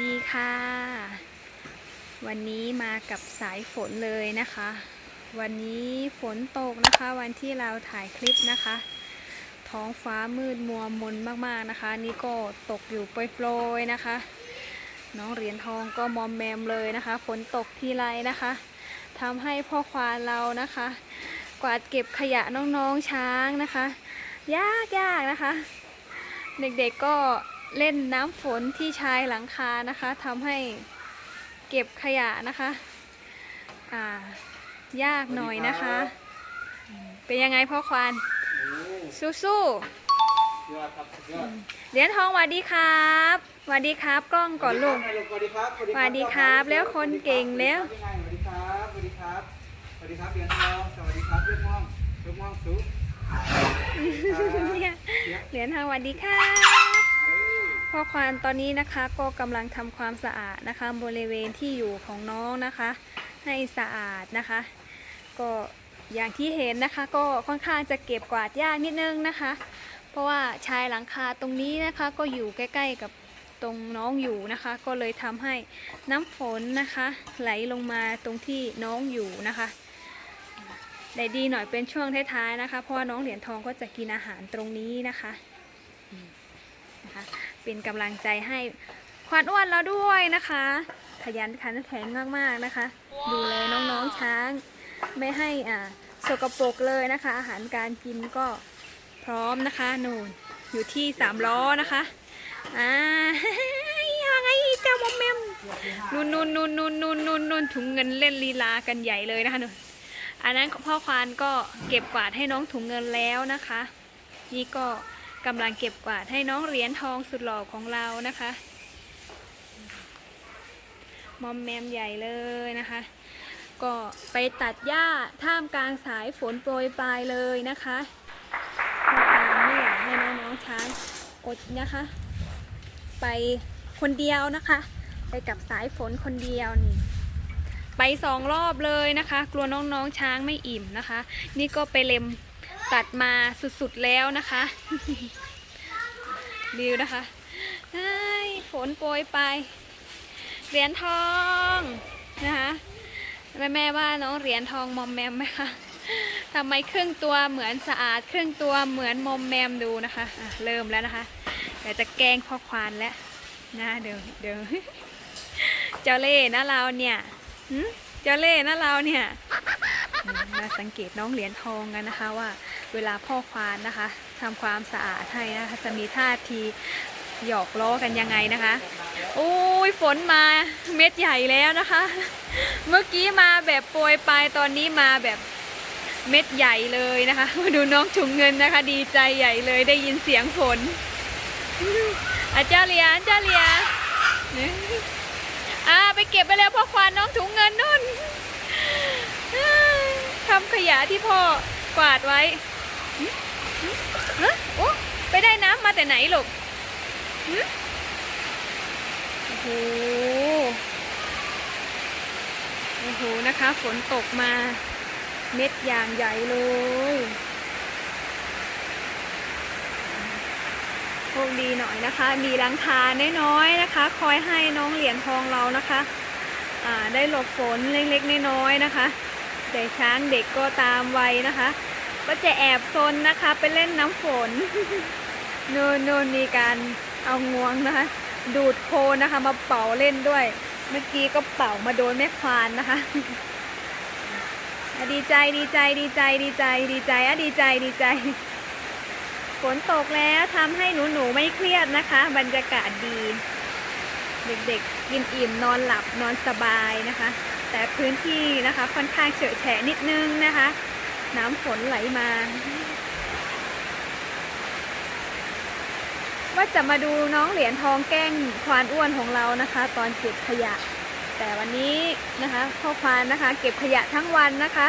ดีค่ะ วันนี้มากับสายฝนเลยนะคะ วันนี้ฝนตกนะคะ วันที่เราถ่ายคลิปนะคะ ท้องฟ้ามืดมัวมนมากๆนะคะ นี่ก็ตกอยู่โปรยๆนะคะ น้องเหรียญทองก็มอมแมมเลยนะคะ ฝนตกทีไรนะคะทำให้พ่อควานเรานะคะ กวาดเก็บขยะน้องๆช้างนะคะ ยากยากๆนะคะ เด็กๆก็ เล่นน้ำฝนที่ชายหลังคานะคะทำให้เก็บขยะนะคะอ่ายากหน่อยนะคะอืมเป็นยังไงพ่อควานสู้ยอดครับยอดๆเหรียญทองสวัสดีครับสวัสดีครับ กล้องก่อนลูกสวัสดีครับสวัสดีครับ แล้วคนเก่งแล้วสวัสดีครับสวัสดีครับสวัสดีครับเรียนทองสวัสดีครับเรียนทองเรียนทองสูงเนี่ยเหรียญทองสวัสดีค่ะ พ่อควานตอนนี้นะคะก็กำลังทำความสะอาดนะคะ บริเวณที่อยู่ของน้องนะคะ ให้สะอาดนะคะ ก็อย่างที่เห็นนะคะ ก็ค่อนข้างจะเก็บกวาดยากนิดนึงนะคะ เพราะว่าชายหลังคาตรงนี้นะคะ ก็อยู่ใกล้ ๆกับตรงน้องอยู่นะคะ ก็เลยทำให้น้ำฝนนะคะ ไหลลงมาตรงที่น้องอยู่นะคะได้ดีหน่อยเป็นช่วงท้ายๆนะคะ เพราะว่าน้องเหรียญทองก็จะกินอาหารตรงนี้นะคะ นะคะ เป็นกำลังใจให้ควานอ้วนเราด้วยนะคะ ขยันขันแข็งมากๆนะคะ ดูแลน้องๆช้าง ไม่ให้อ่าสกปรกเลยนะคะ อาหารการกินก็พร้อมนะคะนูนอยู่ที่สามล้อนะคะอ่ายังไงเจ้ามอมแมมนูนนูนนูนนูนนูนนูนนูนถุงเงินเล่นลีลากันใหญ่เลยนะคะนูนอันนั้นพ่อควานก็เก็บกวาดให้น้องถุงเงินแล้วนะคะ นี่ก็ กำลังเก็บกวาดให้น้องเหรียญทองสุดหล่อของเรานะคะมอมแมมใหญ่เลยนะคะ ก็ไปตัดหญ้าท่ามกลางสายฝนโปรยปลายเลยนะคะพ่อตามไม่อยากให้น้องๆช้างอดนะคะ ไปคนเดียวนะคะ ไปกับสายฝนคนเดียวนี่ไปสองรอบเลยนะคะ กลัวน้องๆช้างไม่อิ่มนะคะ นี่ก็ไปเล็ม ตัดมาสุดๆแล้วนะคะดิวนะคะเฮ้ฝนโปรยไป เหรียญทองนะคะแม่แม่ว่าน้องเหรียญทองมอมแมมไหมคะทำไมครึ่งตัวเหมือนสะอาด ครึ่งตัวเหมือนมอมแมมดูนะคะะเริ่มแล้วนะคะเดี๋ยวจะแกงพ่อควานแล้วนะเดี๋ยวเดี๋ยวเจ้าเล่ห์นะเราเนี่ยเจ้าเล่ห์นะเราเนี่ยมาสังเกตน้องเหรียญทองกันนะคะว่า เวลาพ่อควานนะคะทำความสะอาดให้นะคะจะมีท่าทีหยอกล้อกันยังไงนะคะ โอ้ยฝนมาเม็ดใหญ่แล้วนะคะ เมื่อกี้มาแบบโปรยปลายตอนนี้มาแบบเม็ดใหญ่เลยนะคะมาดูน้องถุงเงินนะคะ ดีใจใหญ่เลยได้ยินเสียงฝนอาจารย์เลียอาจารย์เลียนอ่าไปเก็บไปแล้วพ่อควานน้องถุงเงินนุ่นทำขยะที่พ่อกวาดไว้ ฮะโอ้ไปได้น้ำมาแต่ไหนลูกโอ้โห โอ้โห นะคะ ฝนตกมา เม็ดอย่างใหญ่เลยโชคดีหน่อยนะคะ มีหลังคาน้อยๆนะคะ คอยให้น้องเหรียญทองเรานะคะอ่าได้หลบฝนเล็กๆน้อยๆนะคะ แต่ช้างเด็กก็ตามไวนะคะ ก็จะแอบซนนะคะไปเล่นน้ำฝนนู่นนู่นมีการเอางวงนะคะ ดูดโคนะคะมาเป่าเล่นด้วย เมื่อกี้ก็เป่ามาโดนแม่ควานนะคะดีใจดีใจดีใจดีใจดีใจอะดีใจดีใจ ฝนตกแล้วทำให้หนูหนูๆไม่เครียดนะคะ บรรยากาศดี เด็กๆกินอิ่มนอนหลับนอนสบายนะคะ แต่พื้นที่นะคะค่อนข้างเฉอะแฉะนิดนึงนะคะ น้ำฝนไหลมา ว่าจะมาดูน้องเหรียญทองแกล้งควานอ้วนของเรานะคะ ตอนเก็บขยะ แต่วันนี้นะคะพ่อควานนะคะ เก็บขยะทั้งวันนะคะ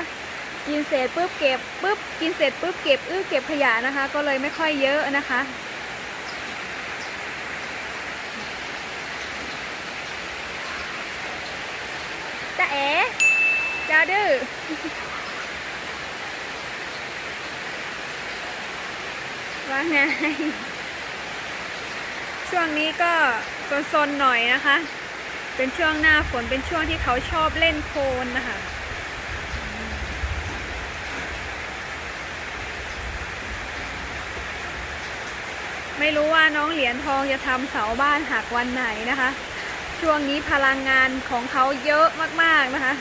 กินเสร็จปุ๊บเก็บปุ๊บกินเสร็จปุ๊บเก็บอื้อเก็บขยะนะคะ ก็เลยไม่ค่อยเยอะนะคะจ้าเอ๋จ้าดื้อ ว่าไงช่วงนี้ก็ฝซนๆหน่อยนะคะ เป็นช่วงหน้าฝนเป็นช่วงที่เขาชอบเล่นโคลนนะคะไม่รู้ว่าน้องเหรียญทองจะทำเสาบ้านหักวันไหนนะคะ ช่วงนี้พลังงานของเขาเยอะมากๆนะคะ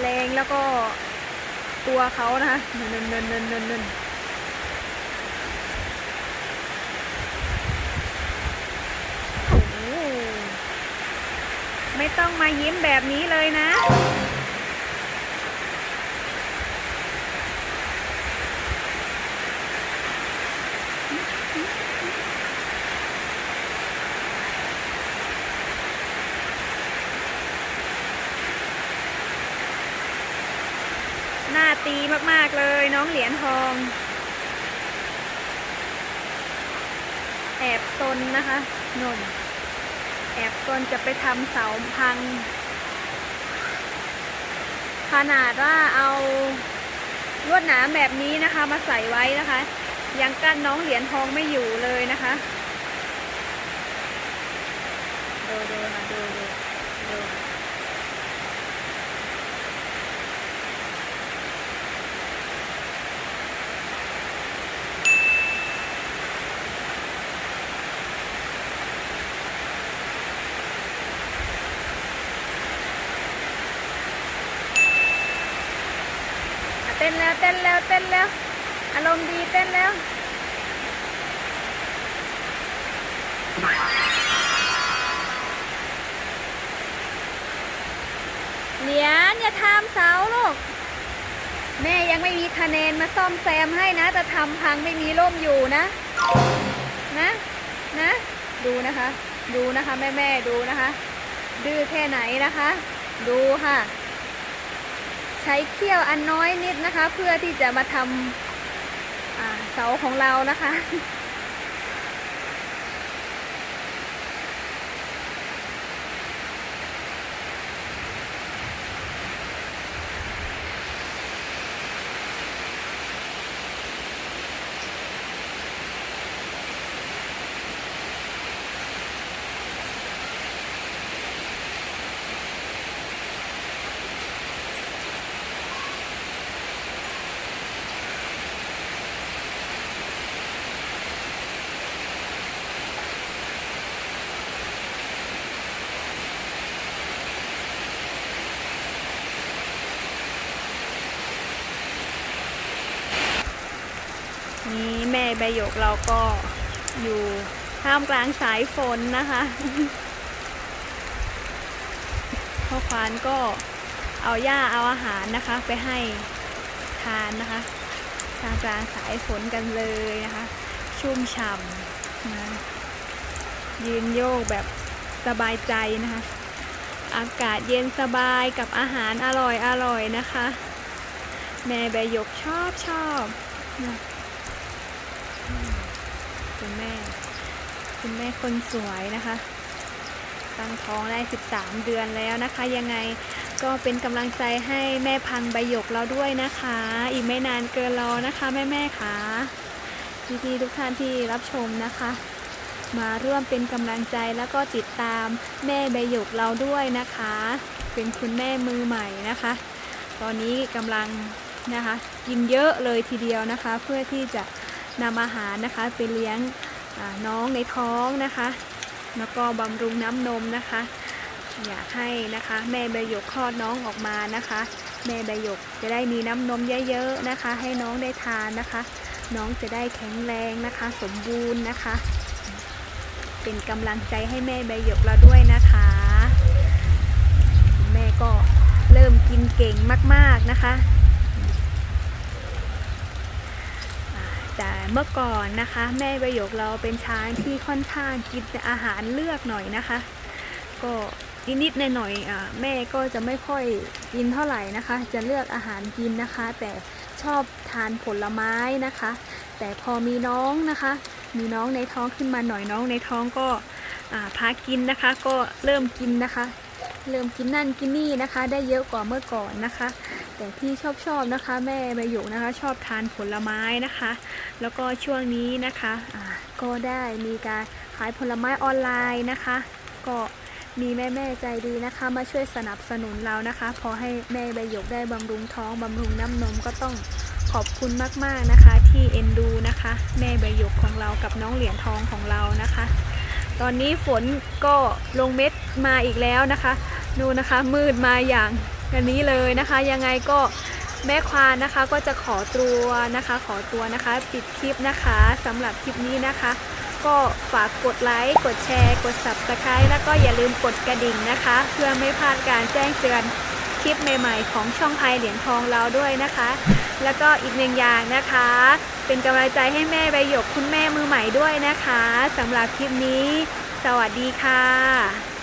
แรงแล้วก็ตัวเขานะคะเนินเนินเนินเนินเนินโอ้โหไม่ ต้องมายิ้มแบบนี้เลยนะ หน้าตีมากๆเลยน้องเหรียญทอง แอบซนนะคะนุ่ม แอบซนจะไปทำเสาพัง ขนาดว่าเอาลวดหนามแบบนี้นะคะ มาใส่ไว้นะคะ ยังกั้นน้องเหรียญทองไม่อยู่เลยนะคะดูดูค่ะดูดูดู ต้นแล้วเต้นแล้วเต้นแล้ว อารมณ์ดีเต้นแล้วเหรียญอย่าทำเสาลูก แม่ยังไม่มีคะแนนมาซ่อมแซมให้นะแต่ทำพังไม่มีร่มอยู่นะ นะนะ ดูนะคะ ดูนะคะ แม่แม่ดูนะคะ ดื้อแค่ไหนนะคะ ดูค่ะ ใช้เขี้ยวอันน้อยนิดนะคะ เพื่อที่จะมาทำเสาของเรานะคะ นี่แม่ใบหยกเราก็อยู่ท่ามกลางสายฝนนะคะพ่อควานก็เอาหญ้าเอาอาหารนะคะ ไปให้ทานนะคะท่ามกลางสายฝนกันเลยนะคะ ชุ่มฉ่ำนะยืนโยกแบบสบายใจนะคะ อากาศเย็นสบายกับอาหารอร่อยอร่อยนะคะ แม่ใบหยกชอบชอบนะ คุณแม่ คุณแม่คนสวยนะคะ ตั้งท้องได้ 13 เดือนแล้วนะคะ ยังไงก็เป็นกำลังใจให้แม่พันธุ์ใบหยกเราด้วยนะคะ อีกไม่นานเกินรอนะคะแม่แม่ๆค่ะพี่ๆทุกท่านที่รับชมนะคะ มาร่วมเป็นกำลังใจแล้วก็ติดตามแม่ใบหยกเราด้วยนะคะ เป็นคุณแม่มือใหม่นะคะ ตอนนี้กำลังนะคะ กินเยอะเลยทีเดียวนะคะ เพื่อที่จะนำอาหารนะคะไปเลี้ยง น้องในท้องนะคะ แล้วก็บำรุงน้ำนมนะคะ อยากให้นะคะแม่ใบหยกคลอดน้องออกมานะคะ แม่ใบหยกจะได้มีน้ำนมเยอะๆนะคะ ให้น้องได้ทานนะคะ น้องจะได้แข็งแรงนะคะ สมบูรณ์นะคะ เป็นกำลังใจให้แม่ใบหยกเราด้วยนะคะ แม่ก็เริ่มกินเก่งมากๆนะคะ แต่ เมื่อก่อนนะคะ แม่ประโยคเราเป็นช้างที่ค่อนข้างกินอาหารเลือกหน่อยนะคะ ก็นิดๆหน่อยๆอแม่ก็จะไม่ค่อยกินเท่าไหร่นะคะ จะเลือกอาหารกินนะคะ แต่ชอบทานผลไม้นะคะ แต่พอมีน้องนะคะ มีน้องในท้องขึ้นมาหน่อยน้องในท้องก็พากินนะคะ ก็เริ่มกินนะคะ เริ่มกินนั่นกินนี่นะคะ ได้เยอะกว่าเมื่อก่อนนะคะ แต่ที่ชอบชอบนะคะ แม่ใบหยกนะคะ ชอบทานผลไม้นะคะ แล้วก็ช่วงนี้นะคะอ่าก็ได้มีการขายผลไม้ออนไลน์นะคะ ก็มีแม่แม่ใจดีนะคะ มาช่วยสนับสนุนเรานะคะ พอให้แม่ใบหยกได้บำรุงท้องบำรุงน้ำนมก็ต้องขอบคุณมากๆนะคะ ที่เอ็นดูนะคะ แม่ใบหยกของเรากับน้องเหรียญทองของเรานะคะ ตอนนี้ฝนก็ลงเม็ดมาอีกแล้วนะคะ ดูนะคะมืดมาอย่าง อันนี้เลยนะคะยังไงก็แม่ควานนะคะก็จะขอตัวนะคะ ขอตัวนะคะ ปิดคลิปนะคะสำหรับคลิปนี้นะคะ ก็ฝากกดไลค์กดแชร์ กด subscribe แล้วก็อย่าลืมกดกระดิ่งนะคะ เพื่อไม่พลาดการแจ้งเตือนคลิปใหม่ๆ ของช่องพายเหรียญทองเราด้วยนะคะ แล้วก็อีกหนึ่งอย่างนะคะ เป็นกำลังใจให้แม่ใบหยกคุณแม่มือใหม่ด้วยนะคะสำหรับคลิปนี้ สวัสดีค่ะ